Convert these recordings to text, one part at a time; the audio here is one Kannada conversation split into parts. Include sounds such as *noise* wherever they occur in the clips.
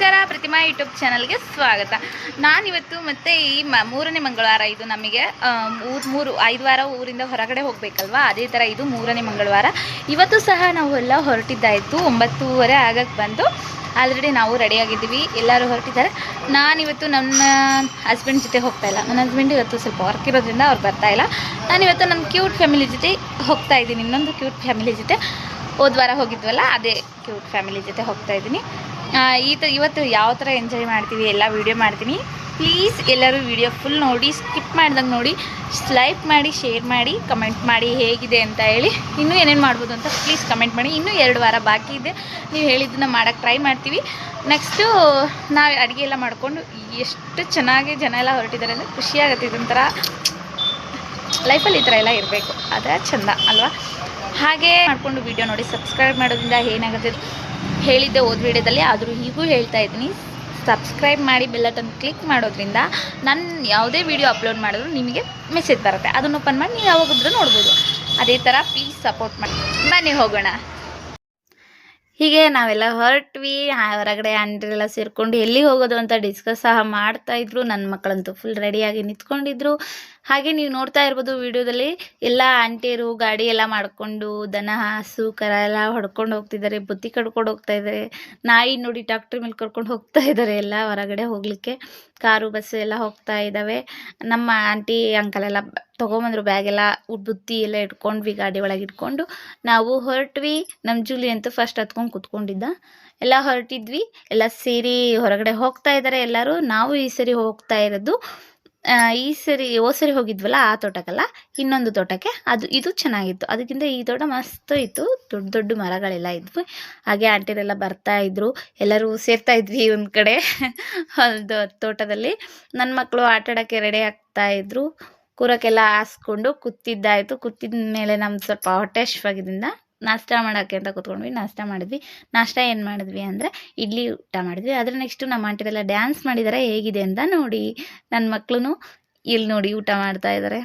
ನಮಸ್ಕಾರ, ಪ್ರತಿಮಾ ಯೂಟ್ಯೂಬ್ ಚಾನಲ್ಗೆ ಸ್ವಾಗತ. ನಾನಿವತ್ತು ಮತ್ತೆ ಈ ಮ, ಮೂರನೇ ಮಂಗಳವಾರ ಇದು ನಮಗೆ. ಮೂರು ಮೂರು, ಐದು ವಾರ ಊರಿಂದ ಹೊರಗಡೆ ಹೋಗಬೇಕಲ್ವಾ? ಅದೇ ಥರ ಇದು ಮೂರನೇ ಮಂಗಳವಾರ. ಇವತ್ತು ಸಹ ನಾವು ಎಲ್ಲ ಹೊರಟಿದ್ದಾಯಿತು. ಒಂಬತ್ತೂವರೆ ಆಗಕ್ಕೆ ಬಂದು ಆಲ್ರೆಡಿ ನಾವು ರೆಡಿಯಾಗಿದ್ದೀವಿ ಎಲ್ಲರೂ ಹೊರಟಿದ್ದಾರೆ. ನಾನಿವತ್ತು ನನ್ನ ಹಸ್ಬೆಂಡ್ ಜೊತೆ ಹೋಗ್ತಾ ಇಲ್ಲ. ನನ್ನ ಹಸ್ಬೆಂಡ್ ಇವತ್ತು ಸ್ವಲ್ಪ ವರ್ಕ್ ಇರೋದ್ರಿಂದ ಅವ್ರು ಬರ್ತಾ ಇಲ್ಲ. ನಾನಿವತ್ತು ನನ್ನ ಕ್ಯೂಟ್ ಫ್ಯಾಮಿಲಿ ಜೊತೆ ಹೋಗ್ತಾ ಇದ್ದೀನಿ. ಇನ್ನೊಂದು ಕ್ಯೂಟ್ ಫ್ಯಾಮಿಲಿ ಜೊತೆ ಹೋದ್ವಾರ ಹೋಗಿದ್ವಲ್ಲ, ಅದೇ ಕ್ಯೂಟ್ ಫ್ಯಾಮಿಲಿ ಜೊತೆ ಹೋಗ್ತಾ ಇದ್ದೀನಿ. ಈ ಥರ ಇವತ್ತು ಯಾವ ಥರ ಎಂಜಾಯ್ ಮಾಡ್ತೀವಿ ಎಲ್ಲ ವೀಡಿಯೋ ಮಾಡ್ತೀನಿ. ಪ್ಲೀಸ್ ಎಲ್ಲರೂ ವಿಡಿಯೋ ಫುಲ್ ನೋಡಿ ಸ್ಕಿಪ್ ಮಾಡ್ದಂಗೆ ನೋಡಿ ಲೈಕ್ ಮಾಡಿ ಶೇರ್ ಮಾಡಿ ಕಮೆಂಟ್ ಮಾಡಿ ಹೇಗಿದೆ ಅಂತ ಹೇಳಿ. ಇನ್ನೂ ಏನೇನು ಮಾಡ್ಬೋದು ಅಂತ ಪ್ಲೀಸ್ ಕಮೆಂಟ್ ಮಾಡಿ. ಇನ್ನೂ ಎರಡು ವಾರ ಬಾಕಿ ಇದೆ. ನೀವು ಹೇಳಿದ್ದನ್ನು ಮಾಡೋಕ್ಕೆ ಟ್ರೈ ಮಾಡ್ತೀವಿ. ನೆಕ್ಸ್ಟು ನಾವು ಅಡುಗೆ ಎಲ್ಲ ಮಾಡಿಕೊಂಡು ಎಷ್ಟು ಚೆನ್ನಾಗಿ ಜನ ಎಲ್ಲ ಹೊರಟಿದ್ದಾರೆ ಅಂದರೆ ಖುಷಿಯಾಗುತ್ತೆ ಇದೊಂಥರ. ಲೈಫಲ್ಲಿ ಈ ಥರ ಎಲ್ಲ ಇರಬೇಕು. ಅದೇ ಚಂದ, ಅಲ್ವಾ? ಹಾಗೆ ಮಾಡಿಕೊಂಡು ವಿಡಿಯೋ ನೋಡಿ ಸಬ್ಸ್ಕ್ರೈಬ್ ಮಾಡೋದ್ರಿಂದ ಏನಾಗುತ್ತೆ? ಹೇಳಿದ್ದೆ ಹೋದ ವಿಡಿಯೋದಲ್ಲಿ, ಆದರೂ ಈಗೂ ಹೇಳ್ತಾ ಇದ್ದೀನಿ. ಸಬ್ಸ್ಕ್ರೈಬ್ ಮಾಡಿ ಬೆಲ್ಲಟನ್ನು ಕ್ಲಿಕ್ ಮಾಡೋದ್ರಿಂದ ನಾನು ಯಾವುದೇ ವಿಡಿಯೋ ಅಪ್ಲೋಡ್ ಮಾಡಿದ್ರು ನಿಮಗೆ ಮೆಸೇಜ್ ಬರುತ್ತೆ. ಅದನ್ನು ಓಪನ್ ಮಾಡಿ ನೀವು ಯಾವಾಗಾದ್ರೂ ನೋಡ್ಬೋದು. ಅದೇ ಥರ ಪ್ಲೀಸ್ ಸಪೋರ್ಟ್ ಮಾಡಿ. ಬನ್ನಿ ಹೋಗೋಣ. ಹೀಗೆ ನಾವೆಲ್ಲ ಹೊರಟ್ವಿ ಹೊರಗಡೆ ಅಂಡ್ರೆಲ್ಲ ಸೇರಿಕೊಂಡು ಎಲ್ಲಿ ಹೋಗೋದು ಅಂತ ಡಿಸ್ಕಸ್ ಸಹ ಮಾಡ್ತಾಯಿದ್ರು ನನ್ನ ಮಕ್ಕಳಂತೂ ಫುಲ್ ರೆಡಿಯಾಗಿ ನಿಂತ್ಕೊಂಡಿದ್ರು. ಹಾಗೆ ನೀವು ನೋಡ್ತಾ ಇರ್ಬೋದು ವಿಡಿಯೋದಲ್ಲಿ ಎಲ್ಲ ಆಂಟಿಯರು ಗಾಡಿ ಎಲ್ಲ ಮಾಡಿಕೊಂಡು ದನ, ಹಸು, ಕರ ಎಲ್ಲ ಹೊಡ್ಕೊಂಡು ಹೋಗ್ತಿದ್ದಾರೆ, ಬುತ್ತಿ ಕಡ್ಕೊಂಡು ಹೋಗ್ತಾ ಇದ್ದಾರೆ. ನಾಯಿ ನೋಡಿ ಟ್ರಾಕ್ಟರ್ ಮೇಲೆ ಕರ್ಕೊಂಡು ಹೋಗ್ತಾ ಇದ್ದಾರೆ ಎಲ್ಲ ಹೊರಗಡೆ ಹೋಗಲಿಕ್ಕೆ. ಕಾರು ಬಸ್ಸು ಎಲ್ಲ ಹೋಗ್ತಾ ಇದ್ದಾವೆ. ನಮ್ಮ ಆಂಟಿ ಅಂಕಲ್ ಎಲ್ಲ ತೊಗೊಂಬಂದ್ರು ಬ್ಯಾಗ್ ಎಲ್ಲ ಉ- ಬುತ್ತಿ ಎಲ್ಲ ಇಟ್ಕೊಂಡ್ವಿ ಗಾಡಿ ಒಳಗೆ ಇಟ್ಕೊಂಡು ನಾವು ಹೊರಟ್ವಿ. ನಮ್ಮ ಜೂಲಿ ಅಂತೂ ಫಸ್ಟ್ ಹತ್ಕೊಂಡು ಕುತ್ಕೊಂಡಿದ್ದ. ಎಲ್ಲ ಹೊರಟಿದ್ವಿ. ಎಲ್ಲ ಸೇರಿ ಹೊರಗಡೆ ಹೋಗ್ತಾ ಇದ್ದಾರೆ ಎಲ್ಲರೂ. ನಾವು ಈ ಸರಿ ಹೋಗ್ತಾ ಇರೋದು ಈ ಸರಿ, ಓ ಸರಿ ಹೋಗಿದ್ವಲ್ಲ ಆ ತೋಟಕ್ಕಲ್ಲ, ಇನ್ನೊಂದು ತೋಟಕ್ಕೆ, ಅದು, ಇದು ಚೆನ್ನಾಗಿತ್ತು. ಅದಕ್ಕಿಂತ ಈ ತೋಟ ಮಸ್ತ್ ಇತ್ತು. ದೊಡ್ಡ ದೊಡ್ಡ ಮರಗಳೆಲ್ಲ ಇದ್ವು. ಹಾಗೆ ಆಂಟಿರೆಲ್ಲ ಬರ್ತಾ ಇದ್ರು. ಎಲ್ಲರೂ ಸೇರ್ತಾ ಇದ್ವಿ ಒಂದು ಕಡೆ. *laughs* ಒಂದು ತೋಟದಲ್ಲಿ. ನನ್ನ ಮಕ್ಕಳು ಆಟ ಆಡೋಕ್ಕೆ ರೆಡಿ ಆಗ್ತಾ ಇದ್ರು. ಕೂರಕ್ಕೆಲ್ಲ ಹಾಸ್ಕೊಂಡು ಕೂತಿದ್ದಾಯಿತು ಕೂತಿದ ಮೇಲೆ ನಮ್ದು ಸ್ವಲ್ಪ ಹೊಟ್ಟೆ ಹಶ್ವಾಗಿದ್ದರಿಂದ ನಾಷ್ಟ ಮಾಡೋಕ್ಕೆ ಅಂತ ಕೂತ್ಕೊಂಡ್ವಿ ನಾಷ್ಟ ಮಾಡಿದ್ವಿ. ನಾಷ್ಟ ಏನು ಮಾಡಿದ್ವಿ ಅಂದರೆ ಇಡ್ಲಿ ಊಟ ಮಾಡಿದ್ವಿ. ಅದ್ರ ನೆಕ್ಸ್ಟು ನಮ್ಮ ಆಂಟಿದೆಲ್ಲ ಡ್ಯಾನ್ಸ್ ಮಾಡಿದಾರೆ ಹೇಗಿದೆ ಅಂತ ನೋಡಿ. ನನ್ನ ಮಕ್ಕಳು ಇಲ್ಲಿ ನೋಡಿ ಊಟ ಮಾಡ್ತಾ ಇದ್ದಾರೆ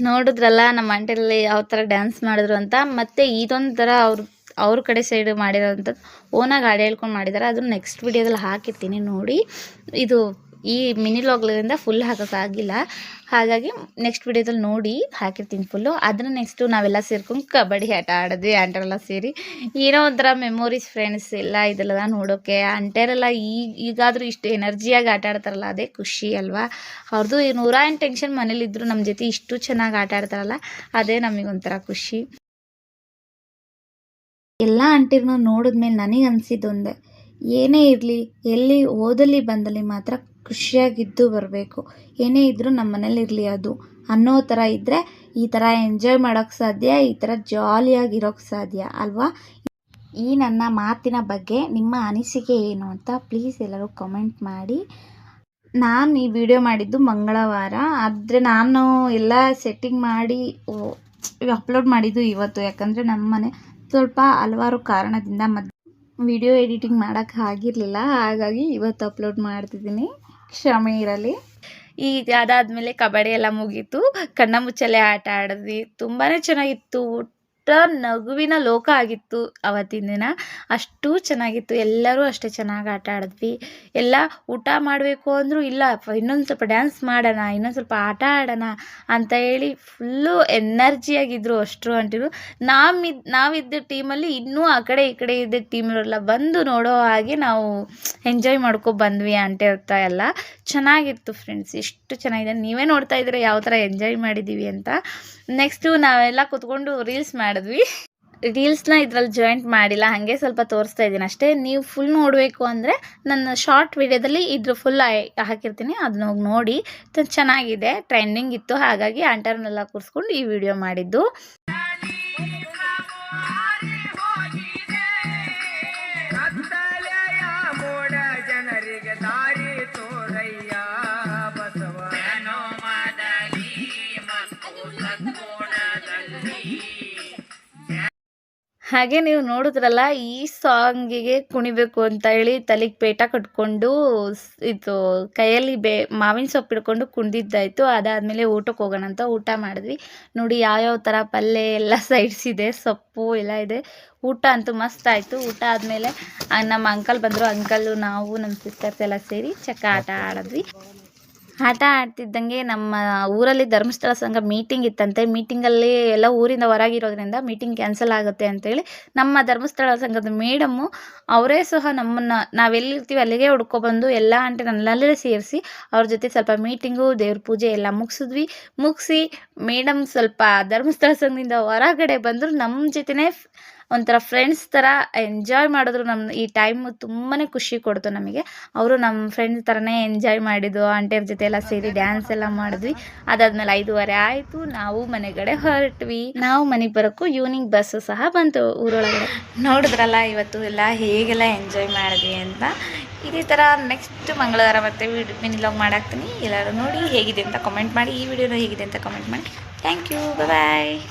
ನೋಡಿದ್ರಲ್ಲ ನಮ್ಮ ಆಂಟಿಯಲ್ಲಿ ಯಾವ ಥರ ಡ್ಯಾನ್ಸ್ ಮಾಡಿದ್ರು ಅಂತ. ಮತ್ತೆ ಇದೊಂದು ಥರ ಅವ್ರ ಅವ್ರ ಕಡೆ ಸೈಡ್ ಮಾಡಿರೋಂಥದ್ದು ಓನಾಗಿ ಗಾಡಿ ಹೇಳ್ಕೊಂಡು ಮಾಡಿದ್ದಾರೆ ಅದನ್ನು ನೆಕ್ಸ್ಟ್ ವಿಡಿಯೋದಲ್ಲಿ ಹಾಕಿರ್ತೀನಿ ನೋಡಿ. ಇದು ಈ ಮಿನಿ ಲಾಗ್ಲಿಂದ ಫುಲ್ ಹಾಕೋಕ್ಕಾಗಿಲ್ಲ ಹಾಗಾಗಿ ನೆಕ್ಸ್ಟ್ ವಿಡಿಯೋದಲ್ಲಿ ನೋಡಿ ಹಾಕಿರ್ತೀನಿ ಫುಲ್ಲು ಅದನ್ನು ನೆಕ್ಸ್ಟು ನಾವೆಲ್ಲ ಸೇರ್ಕೊಂಡು ಕಬಡ್ಡಿ ಆಟ ಆಡಿದ್ವಿ ಆಂಟರೆಲ್ಲ ಸೇರಿ. ಏನೋ ಒಂಥರ ಮೆಮೊರೀಸ್ ಫ್ರೆಂಡ್ಸ್ ಎಲ್ಲ ಇದೆಲ್ಲ ನೋಡೋಕ್ಕೆ ಆಂಟರೆಲ್ಲ ಈಗ ಈಗಾದರೂ ಇಷ್ಟು ಎನರ್ಜಿಯಾಗಿ ಆಟ ಆಡ್ತಾರಲ್ಲ, ಅದೇ ಖುಷಿ ಅಲ್ವಾ? ಅವ್ರದ್ದು ನೂರ ಏನು ಟೆನ್ಷನ್ ಮನೇಲಿದ್ರು ನಮ್ಮ ಜೊತೆ ಇಷ್ಟು ಚೆನ್ನಾಗಿ ಆಟ ಆಡ್ತಾರಲ್ಲ, ಅದೇ ನಮಗೊಂಥರ ಖುಷಿ. ಎಲ್ಲ ಆಂಟಿರನ್ನೂ ನೋಡಿದ್ಮೇಲೆ ನನಗೆ ಅನ್ಸಿದ್ದು ಒಂದೇ, ಏನೇ ಇರಲಿ, ಎಲ್ಲಿ ಓದಲಿ ಬಂದಲ್ಲಿ ಮಾತ್ರ ಖುಷಿಯಾಗಿದ್ದು ಬರಬೇಕು. ಏನೇ ಇದ್ದರೂ ನಮ್ಮ ಮನೇಲಿರಲಿ ಅದು. ಅನ್ನೋ ಥರ ಇದ್ದರೆ ಈ ಥರ ಎಂಜಾಯ್ ಮಾಡೋಕ್ಕೆ ಸಾಧ್ಯ, ಈ ಥರ ಜಾಲಿಯಾಗಿರೋಕ್ಕೆ ಸಾಧ್ಯ, ಅಲ್ವಾ? ಈ ನನ್ನ ಮಾತಿನ ಬಗ್ಗೆ ನಿಮ್ಮ ಅನಿಸಿಕೆ ಏನು ಅಂತ ಪ್ಲೀಸ್ ಎಲ್ಲರೂ ಕಮೆಂಟ್ ಮಾಡಿ. ನಾನು ಈ ವಿಡಿಯೋ ಮಾಡಿದ್ದು ಮಂಗಳವಾರ, ಆದರೆ ನಾನು ಎಲ್ಲ ಸೆಟ್ಟಿಂಗ್ ಮಾಡಿ ಅಪ್ಲೋಡ್ ಮಾಡಿದ್ದು ಇವತ್ತು. ಯಾಕಂದರೆ ನಮ್ಮ ಮನೆ ಸ್ವಲ್ಪ ಹಲವಾರು ಕಾರಣದಿಂದ ಮದ್ ವಿಡಿಯೋ ಎಡಿಟಿಂಗ್ ಮಾಡೋಕ್ಕೆ ಆಗಿರಲಿಲ್ಲ. ಹಾಗಾಗಿ ಇವತ್ತು ಅಪ್ಲೋಡ್ ಮಾಡ್ತಿದ್ದೀನಿ. ಕ್ಷಮೆ ಇರಲಿ. ಈ ಅದಾದಮೇಲೆ ಕಬಡ್ಡಿ ಎಲ್ಲ ಮುಗೀತು. ಕಣ್ಣ ಮುಚ್ಚಲೆ ಆಟ ಆಡಿದ್ವಿ. ತುಂಬಾ ಚೆನ್ನಾಗಿತ್ತು ನಗುವಿನ ಲೋಕ ಆಗಿತ್ತು ಅವತ್ತಿನ ದಿನ. ಅಷ್ಟು ಚೆನ್ನಾಗಿತ್ತು. ಎಲ್ಲರೂ ಅಷ್ಟೇ ಚೆನ್ನಾಗಿ ಆಟ ಆಡಿದ್ವಿ. ಎಲ್ಲ ಊಟ ಮಾಡಬೇಕು ಅಂದರೂ ಇಲ್ಲ, ಇನ್ನೊಂದು ಸ್ವಲ್ಪ ಡ್ಯಾನ್ಸ್ ಮಾಡೋಣ, ಇನ್ನೊಂದು ಸ್ವಲ್ಪ ಆಟ ಆಡೋಣ ಅಂತ ಹೇಳಿ ಫುಲ್ಲು ಎನರ್ಜಿಯಾಗಿದ್ದರು ಅಷ್ಟರು ಅಂಟಿರು ನಾವಿದ್ ನಾವಿದ್ದ ಟೀಮಲ್ಲಿ ಇನ್ನೂ ಆ ಕಡೆ ಈ ಕಡೆ ಇದ್ದ ಟೀಮ್ರೆಲ್ಲ ಬಂದು ನೋಡೋ ಹಾಗೆ ನಾವು ಎಂಜಾಯ್ ಮಾಡ್ಕೊ ಬಂದ್ವಿ ಅಂತ ಇರ್ತಾ ಎಲ್ಲ. ಚೆನ್ನಾಗಿತ್ತು ಫ್ರೆಂಡ್ಸ್ ಇಷ್ಟು ಚೆನ್ನಾಗಿದೆ. ನೀವೇ ನೋಡ್ತಾ ಇದ್ರೆ ಯಾವ ಥರ ಎಂಜಾಯ್ ಮಾಡಿದ್ದೀವಿ ಅಂತ. ನೆಕ್ಸ್ಟು ನಾವೆಲ್ಲ ಕೂತ್ಕೊಂಡು ರೀಲ್ಸ್ ಮಾಡಿದ್ವಿ. ರೀಲ್ಸ್ನ ಇದ್ರಲ್ಲಿ ಜಾಯಿಂಟ್ ಮಾಡಿಲ್ಲ, ಹಾಗೆ ಸ್ವಲ್ಪ ತೋರಿಸ್ತಾ ಇದ್ದೀನಿ ಅಷ್ಟೇ. ನೀವು ಫುಲ್ ನೋಡಬೇಕು ಅಂದರೆ ನನ್ನ ಶಾರ್ಟ್ ವಿಡಿಯೋದಲ್ಲಿ ಇದ್ರ ಫುಲ್ ಹಾಕಿರ್ತೀನಿ ಅದನ್ನ ಹೋಗಿ ನೋಡಿ. ಚೆನ್ನಾಗಿದೆ ಟ್ರೆಂಡಿಂಗ್ ಇತ್ತು, ಹಾಗಾಗಿ ಆಂಟರ್ನೆಲ್ಲ ಕೂರಿಸ್ಕೊಂಡು ಈ ವಿಡಿಯೋ ಮಾಡಿದ್ದು. ಹಾಗೆ ನೀವು ನೋಡಿದ್ರಲ್ಲ ಈ ಸಾಂಗಿಗೆ ಕುಣಿಬೇಕು ಅಂತ ಹೇಳಿ ತಲೆಗೆ ಪೇಟ ಕಟ್ಕೊಂಡು ಇದು ಕೈಯಲ್ಲಿ ಬೇ ಮಾವಿನ ಸೊಪ್ಪು ಹಿಡ್ಕೊಂಡು ಕುಣಿದಿದ್ದಾಯಿತು. ಅದಾದಮೇಲೆ ಊಟಕ್ಕೆ ಹೋಗೋಣ ಅಂತ ಊಟ ಮಾಡಿದ್ವಿ. ನೋಡಿ ಯಾವ್ಯಾವ ಥರ ಪಲ್ಯ ಎಲ್ಲ *laughs* ಸೈಡ್ಸ್ ಇದೆ ಸೊಪ್ಪು ಎಲ್ಲ ಇದೆ. ಊಟ ಅಂತೂ ಮಸ್ತ್ ಆಯಿತು. ಊಟ ಆದಮೇಲೆ ನಮ್ಮ ಅಂಕಲ್ ಬಂದರು. ಅಂಕಲ್ಲು ನಾವು ನಮ್ಮ ಸಿಸ್ಟರ್ಸ್ ಎಲ್ಲ ಸೇರಿ ಚಕ್ಕ ಆಟ ಆಡಿದ್ವಿ. ಆಟ ಆಡ್ತಿದ್ದಂಗೆ ನಮ್ಮ ಊರಲ್ಲಿ ಧರ್ಮಸ್ಥಳ ಸಂಘ ಮೀಟಿಂಗ್ ಇತ್ತಂತೆ. ಮೀಟಿಂಗಲ್ಲಿ ಎಲ್ಲ ಊರಿಂದ ಹೊರಗಿರೋದ್ರಿಂದ ಮೀಟಿಂಗ್ ಕ್ಯಾನ್ಸಲ್ ಆಗುತ್ತೆ ಅಂತೇಳಿ ನಮ್ಮ ಧರ್ಮಸ್ಥಳ ಸಂಘದ ಮೇಡಮ್ಮು ಅವರೇ ಸಹ ನಮ್ಮನ್ನು, ನಾವೆಲ್ಲಿರ್ತೀವಿ ಅಲ್ಲಿಗೆ ಹುಡ್ಕೊಬಂದು ಎಲ್ಲ ಆಂಟಿ ನನ್ನಲ್ಲೇ ಸೇರಿಸಿ ಅವ್ರ ಜೊತೆ ಸ್ವಲ್ಪ ಮೀಟಿಂಗು ದೇವ್ರ ಪೂಜೆ ಎಲ್ಲ ಮುಗಿಸಿದ್ವಿ. ಮುಗಿಸಿ ಮೇಡಮ್ ಸ್ವಲ್ಪ ಧರ್ಮಸ್ಥಳ ಸಂಘದಿಂದ ಹೊರಗಡೆ ಬಂದರು. ನಮ್ಮ ಜೊತೆನೇ ಒಂಥರ ಫ್ರೆಂಡ್ಸ್ ಥರ ಎಂಜಾಯ್ ಮಾಡಿದ್ರು ನಮ್ಮ ಈ ಟೈಮು ತುಂಬಾ ಖುಷಿ ಕೊಡ್ತು ನಮಗೆ. ಅವರು ನಮ್ಮ ಫ್ರೆಂಡ್ಸ್ ಥರನೇ ಎಂಜಾಯ್ ಮಾಡಿದ್ದು ಆಂಟಿಯವ್ರ ಜೊತೆ ಎಲ್ಲ ಸೇರಿ ಡ್ಯಾನ್ಸ್ ಎಲ್ಲ ಮಾಡಿದ್ವಿ. ಅದಾದ್ಮೇಲೆ ಐದೂವರೆ ಆಯಿತು, ನಾವು ಮನೆಗಡೆ ಹೊರಟ್ವಿ. ನಾವು ಮನೆಗೆ ಬರೋಕ್ಕೂ ಈವ್ನಿಂಗ್ ಬಸ್ಸು ಸಹ ಬಂತು ಊರೊಳಗಡೆ. ನೋಡಿದ್ರಲ್ಲ, ಇವತ್ತು ಎಲ್ಲ ಹೇಗೆಲ್ಲ ಎಂಜಾಯ್ ಮಾಡಿದ್ವಿ ಅಂತ. ಇದೇ ಥರ ನೆಕ್ಸ್ಟ್ ಮಂಗಳವಾರ ಮತ್ತೆ ವಿಡಿಯೋ ಮಿನಿಲಾಗ್ ಮಾಡಾಕ್ತೀನಿ. ಎಲ್ಲರೂ ನೋಡಿ ಹೇಗಿದೆ ಅಂತ ಕಮೆಂಟ್ ಮಾಡಿ. ಈ ವಿಡಿಯೋನ ಹೇಗಿದೆ ಅಂತ ಕಮೆಂಟ್ ಮಾಡಿ. Thank you bye